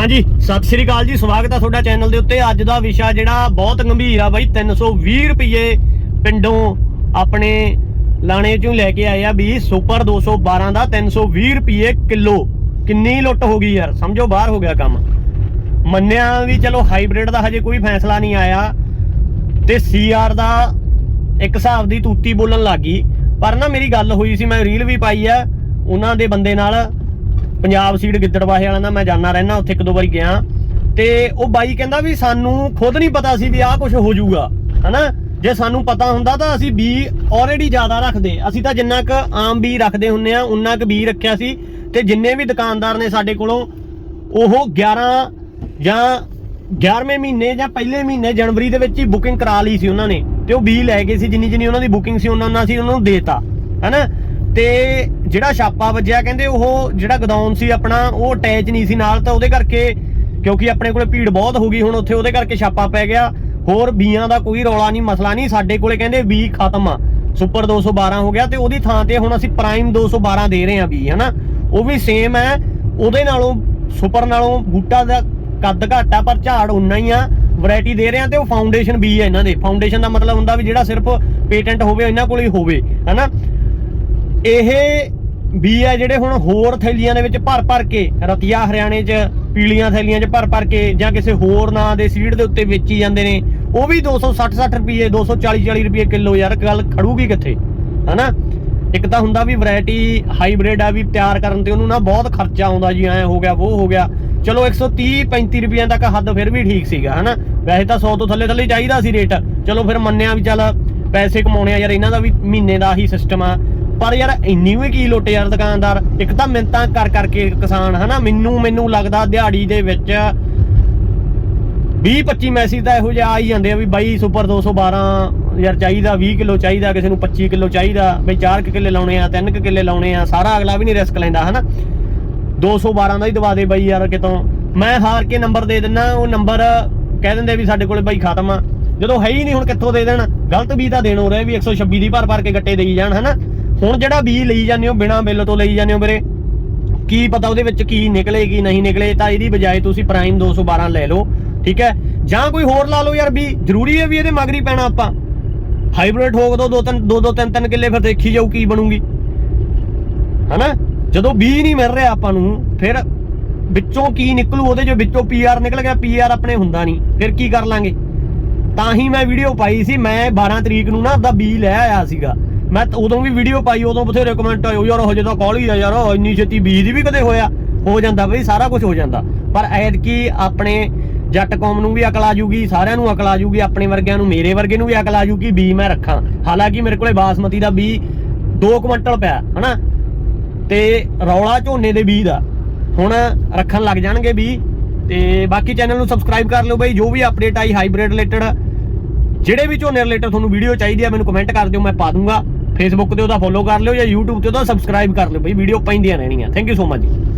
ਹਾਂਜੀ, ਸਤਿ ਸ਼੍ਰੀ ਅਕਾਲ ਜੀ, ਸਵਾਗਤ ਆ ਤੁਹਾਡਾ ਚੈਨਲ ਦੇ ਉੱਤੇ। ਅੱਜ ਦਾ ਵਿਸ਼ਾ ਜਿਹੜਾ ਬਹੁਤ ਗੰਭੀਰ ਆ ਬਾਈ 320 ਰੁਪਏ ਪਿੰਡੋਂ ਆਪਣੇ ਲਾਣੇ ਚੋਂ ਲੈ ਕੇ ਆਏ ਆ ਵੀ ਸੁਪਰ 212 ਦਾ 320 ਰੁਪਏ ਕਿਲੋ। ਕਿੰਨੀ ਲੁੱਟ ਹੋ ਗਈ ਯਾਰ, ਸਮਝੋ ਬਾਹਰ ਹੋ ਗਿਆ ਕੰਮ। ਮੰਨਿਆ ਵੀ ਚਲੋ ਹਾਈਬ੍ਰਿਡ ਦਾ ਹਜੇ ਕੋਈ ਫੈਸਲਾ ਨਹੀਂ ਆਇਆ ਤੇ ਸੀਆਰ ਦਾ ਇੱਕ ਹਿਸਾਬ ਦੀ ਤੂਤੀ ਬੋਲਣ ਲੱਗੀ ਪਰ ਨਾ ਮੇਰੀ ਗੱਲ ਹੋਈ ਸੀ, ਮੈਂ ਰੀਲ ਵੀ ਪਾਈ ਆ, ਉਹਨਾਂ ਦੇ ਬੰਦੇ ਨਾਲ ਪੰਜਾਬ ਸੀਟ ਗਿੱਦੜਵਾਹੇ ਵਾਲਿਆਂ ਦਾ ਮੈਂ ਜਾਣਾ ਰਹਿਣਾ ਉੱਥੇ ਇੱਕ ਦੋ ਵਾਰੀ ਗਿਆ। ਤੇ ਉਹ ਬਾਈ ਕਹਿੰਦਾ ਵੀ ਸਾਨੂੰ ਖੁਦ ਨਹੀਂ ਪਤਾ ਸੀ ਵੀ ਆਹ ਕੁਝ ਹੋ ਜਾਊਗਾ, ਹਨਾ? ਜੇ ਸਾਨੂੰ ਪਤਾ ਹੁੰਦਾ ਤਾਂ ਅਸੀਂ ਬੀ ਆਲਰੇਡੀ ਜ਼ਿਆਦਾ ਰੱਖਦੇ। ਅਸੀਂ ਤਾਂ ਜਿੰਨਾ ਕ ਆਮ ਬੀ ਰੱਖਦੇ ਹੁੰਨੇ ਆ, ਉਨਾ ਕ ਬੀ ਰੱਖਿਆ ਸੀ। ਤੇ ਜਿੰਨੇ ਵੀ ਦੁਕਾਨਦਾਰ ਨੇ ਸਾਡੇ ਕੋਲੋਂ, ਉਹ 11 ਜਾਂ 11ਵੇਂ ਮਹੀਨੇ ਜਾਂ ਪਹਿਲੇ ਮਹੀਨੇ ਜਨਵਰੀ ਦੇ ਵਿੱਚ ਹੀ ਬੁਕਿੰਗ ਕਰਾ ਲਈ ਸੀ ਉਹਨਾਂ ਨੇ। ਤੇ ਉਹ ਬੀ ਲੈ ਗਏ ਸੀ ਜਿੰਨੀ ਜਿੰਨੀ ਉਹਨਾਂ ਦੀ ਬੁਕਿੰਗ ਸੀ ਉਹਨਾਂ ਨਾਲ ਅਸੀਂ ਉਹਨਾਂ ਨੂੰ ਦੇਤਾ, ਹੈਨਾ? ਤੇ ਜਿਹੜਾ ਛਾਪਾ ਵੱਜਿਆ, ਕਹਿੰਦੇ ਉਹ ਜਿਹੜਾ ਗਦਾਉਨ ਸੀ ਆਪਣਾ, ਉਹ ਅਟੈਚ ਨਹੀਂ ਸੀ ਨਾਲ, ਤਾਂ ਉਹਦੇ ਕਰਕੇ, ਕਿਉਂਕਿ ਆਪਣੇ ਕੋਲੇ ਭੀੜ ਬਹੁਤ ਹੋ ਗਈ ਹੁਣ ਉੱਥੇ, ਉਹਦੇ ਕਰਕੇ ਛਾਪਾ ਪੈ ਗਿਆ। ਹੋਰ ਬੀਆਂ ਦਾ ਕੋਈ ਰੌਲਾ ਨਹੀਂ, ਮਸਲਾ ਨਹੀਂ, ਸਾਡੇ ਕੋਲੇ ਕਹਿੰਦੇ ਬੀ ਖਤਮ ਆ। ਸੁਪਰ 212 ਹੋ ਗਿਆ, ਤੇ ਉਹਦੀ ਥਾਂ ਤੇ ਹੁਣ ਅਸੀਂ ਪ੍ਰਾਈਮ 212 ਦੇ ਰਹੇ ਆ ਬੀ ਹਨਾ? ਉਹ ਵੀ ਸੇਮ ਹੈ, ਉਹਦੇ ਨਾਲੋਂ ਸੁਪਰ ਨਾਲੋਂ ਬੂਟਾ ਦਾ ਕੱਦ ਘੱਟ ਆ, ਪਰ ਝਾੜ ਉਨਾ ਹੀ ਆ ਵੈਰਾਈਟੀ ਦੇ ਰਹੇ ਆ ਤੇ ਉਹ ਫਾਊਂਡੇਸ਼ਨ ਬੀ ਹੈ ਇਹਨਾਂ ਦੇ। ਫਾਊਂਡੇਸ਼ਨ ਦਾ ਮਤਲਬ ਹੁੰਦਾ ਵੀ ਜਿਹੜਾ ਸਿਰਫ ਪੇਟੈਂਟ ਹੋਵੇ, ਇਹਨਾਂ ਕੋਲ ਹੀ ਹੋਵੇ, ਹਨਾ? ਇਹ ਬੀ ਆ ਜਿਹੜੇ ਹੁਣ ਹੋਰ ਥੈਲੀਆਂ ਦੇ ਵਿੱਚ ਭਰ ਭਰ ਕੇ, ਰਤੀਆ ਹਰਿਆਣੇ 'ਚ, ਪੀਲੀਆਂ ਥੈਲੀਆਂ 'ਚ ਭਰ ਭਰ ਕੇ ਜਾਂ ਕਿਸੇ ਹੋਰ ਨਾਂ ਦੇ ਸੀਡ ਦੇ ਉੱਤੇ ਵੇਚੀ ਜਾਂਦੇ ਨੇ, ਉਹ ਵੀ 260 60 ਰੁਪਏ 240 40 ਰੁਪਏ ਕਿਲੋ ਯਾਰ, ਗੱਲ ਖੜੂਗੀ ਕਿੱਥੇ? ਹਨਾ? ਇੱਕ ਤਾਂ ਹੁੰਦਾ ਵੀ ਵੈਰਾਈਟੀ ਹਾਈਬ੍ਰਿਡ ਆ ਵੀ ਤਿਆਰ ਕਰਨ ਤੇ ਉਹਨੂੰ ਨਾ ਬਹੁਤ ਖਰਚਾ ਆਉਂਦਾ ਜੀ, ਐ ਹੋ ਗਿਆ, ਉਹ ਹੋ ਗਿਆ। ਚਲੋ 130 35 ਰੁਪਈਆਂ ਤੱਕ ਹੱਦ ਫਿਰ ਵੀ ਠੀਕ ਸੀਗਾ, ਹਨਾ? ਵੈਸੇ ਤਾਂ 100 ਤੋਂ ਥੱਲੇ ਥੱਲੇ ਚਾਹੀਦਾ ਸੀ ਰੇਟ। ਚਲੋ ਫਿਰ ਮੰਨਿਆ ਵੀ ਚੱਲ, ਪੈਸੇ ਕਮਾਉਣੇ ਆ ਯਾਰ, ਇਹਨਾਂ ਦਾ ਵੀ ਮਹੀਨੇ ਦਾ ਹੀ ਸਿਸਟਮ ਆ। ਪਰ ਯਾਰ ਇੰਨੀ ਵੀ ਕੀ ਲੁੱਟ ਯਾਰ ਦੁਕਾਨਦਾਰ? ਇੱਕ ਤਾਂ ਮਿੰਤਾਂ ਕਰ ਕਰਕੇ ਕਿਸਾਨ, ਹਨਾ? ਮੈਨੂੰ ਮੈਨੂੰ ਲੱਗਦਾ ਦਿਹਾੜੀ ਦੇ ਵਿੱਚ 20 25 ਮੈਸੇਜ ਤਾਂ ਇਹੋ ਜਿਹਾ ਆ ਹੀ ਜਾਂਦੇ ਆ ਵੀ ਬਾਈ ਸੁਪਰ 212 ਯਾਰ ਚਾਹੀਦਾ 20 ਕਿਲੋ ਚਾਹੀਦਾ, ਕਿਸੇ ਨੂੰ 25 ਕਿਲੋ ਚਾਹੀਦਾ, ਬਈ 4 ਕਿੱਲੇ ਲਾਉਣੇ ਆ 3 ਕਿੱਲੇ ਲਾਉਣੇ ਆ, ਸਾਰਾ ਅਗਲਾ ਵੀ ਨਹੀਂ ਰਿਸਕ ਲੈਂਦਾ, ਹਨਾ? 212 ਦਾ ਹੀ ਦਵਾ ਦੇ ਬਾਈ ਯਾਰ ਕਿਤੋਂ। ਮੈਂ ਹਾਰ ਕੇ ਨੰਬਰ ਦੇ ਦਿੰਨਾ, ਉਹ ਨੰਬਰ ਕਹਿ ਦਿੰਦੇ ਵੀ ਸਾਡੇ ਕੋਲੇ ਬਾਈ ਖਤਮ ਆ। ਜਦੋਂ ਹੈ ਹੀ ਨਹੀਂ ਹੁਣ ਕਿੱਥੋਂ ਦੇ ਦੇਣ? ਗਲਤ ਵੀ ਤਾਂ ਦੇਣ ਹੋ ਰਿਹਾ ਵੀ 126 ਦੀ ਭਰ ਭਰ ਕੇ ਗੱਟੇ ਦੇਈ ਜਾਣ, ਹਨਾ? ਹੁਣ ਜਿਹੜਾ ਬੀ ਲਈ ਜਾਂਦੇ ਹੋ, ਬਿਨਾ ਬਿੱਲ ਤੋਂ ਲਈ ਜਾਂਦੇ ਹੋ ਵੀਰੇ, ਕੀ ਪਤਾ ਉਹਦੇ ਵਿੱਚ ਕੀ ਨਿਕਲੇ, ਕੀ ਨਹੀਂ ਨਿਕਲੇ, ਤਾਂ ਇਹਦੀ ਬਜਾਏ ਤੁਸੀਂ ਪ੍ਰਾਈਮ 212 ਲੈ ਲਓ, ਠੀਕ ਹੈ? ਜਾਂ ਕੋਈ ਹੋਰ ਲਾ ਲਓ ਯਾਰ ਵੀ, ਜ਼ਰੂਰੀ ਹੈ ਵੀ ਇਹਦੇ ਮਗਰੀ ਪੈਣਾ ਆਪਾਂ। ਹਾਈਬ੍ਰਿਡ ਠੋਕ ਦੋ ਦੋ ਤਿੰਨ, ਦੋ ਦੋ, ਤਿੰਨ ਤਿੰਨ ਕਿੱਲੇ ਫਿਰ ਦੇਖੀ ਜਾਊ ਕੀ ਬਣੂਗੀ। ਹਨਾ? ਜਦੋਂ ਬੀ ਨਹੀਂ ਮਿਲ ਰਿਹਾ ਆਪਾਂ ਨੂੰ, ਫਿਰ ਵਿੱਚੋਂ ਕੀ ਨਿਕਲੂ, ਉਹਦੇ ਜੋ ਵਿੱਚੋਂ ਪੀਆਰ ਨਿਕਲ ਗਿਆ ਪੀਆਰ ਆਪਣੇ ਹੁੰਦਾ ਨਹੀਂ, ਫਿਰ ਕੀ ਕਰ ਲਾਂਗੇ? ਤਾਂ ਹੀ ਮੈਂ ਵੀਡੀਓ ਪਾਈ ਸੀ, ਮੈਂ 12 ਤਰੀਕ ਨੂੰ ਨਾ ਉਹਦਾ ਬੀ ਲੈ ਆਇਆ ਸੀਗਾ। ਮੈਂ ਉਦੋਂ ਵੀ ਵੀਡੀਓ ਪਾਈ, ਉਦੋਂ ਬਥੇਰੇ ਕਮੈਂਟ ਆਏ ਯਾਰ ਹਜੇ ਤਾਂ ਕਾਲ ਹੀ ਆ ਯਾਰ ਉਹ ਇੰਨੀ ਛੇਤੀ ਬੀ ਦੀ ਵੀ ਕਦੇ ਹੋਇਆ? ਹੋ ਜਾਂਦਾ ਬਈ, ਸਾਰਾ ਕੁਝ ਹੋ ਜਾਂਦਾ। ਪਰ ਐਤਕੀ ਆਪਣੇ ਜੱਟ ਕੌਮ ਨੂੰ ਵੀ ਅਕਲ ਆ ਜੂਗੀ, ਸਾਰਿਆਂ ਨੂੰ ਅਕਲ ਆ ਜੂਗੀ, ਆਪਣੇ ਵਰਗਿਆਂ ਨੂੰ, ਮੇਰੇ ਵਰਗੇ ਨੂੰ ਵੀ ਅਕਲ ਆ ਜੂਗੀ, ਬੀ ਮੈਂ ਰੱਖਾਂ। ਹਾਲਾਂਕਿ ਮੇਰੇ ਕੋਲੇ ਬਾਸਮਤੀ ਦਾ ਬੀ 2 ਕੁਇੰਟਲ ਪਿਆ, ਹਨਾ? ਤੇ ਰੌਲਾ ਝੋਨੇ ਦੇ ਬੀ ਦਾ। ਹੁਣ ਰੱਖਣ ਲੱਗ ਜਾਣਗੇ ਬੀ, ਤੇ ਬਾਕੀ ਚੈਨਲ ਨੂੰ ਸਬਸਕ੍ਰਾਈਬ ਕਰ ਲਿਓ ਬਈ, ਜੋ ਵੀ ਅਪਡੇਟ ਆਈ ਹਾਈਬ੍ਰਿਡ ਰਿਲੇਟਡ ਜਿਹੜੇ ਵੀ ਝੋਨੇ ਰਿਲੇਟਡ ਤੁਹਾਨੂੰ ਵੀਡੀਓ ਚਾਹੀਦੀ ਆ, ਮੈਨੂੰ ਕਮੈਂਟ ਕਰ ਦਿਓ, ਮੈਂ ਪਾ ਦੂੰਗਾ। ਫੇਸਬੁੱਕ ਤੇ ਉਹਦਾ ਫੋਲੋ ਕਰ ਲਿਓ ਜਾਂ YouTube ਤੇ ਉਹਦਾ ਸਬਸਕ੍ਰਾਈਬ ਕਰ ਲਿਓ ਬਈ ਵੀਡੀਓ ਪੈਂਦੀਆਂ ਰਹਿਣੀਆਂ। Thank you so much ji.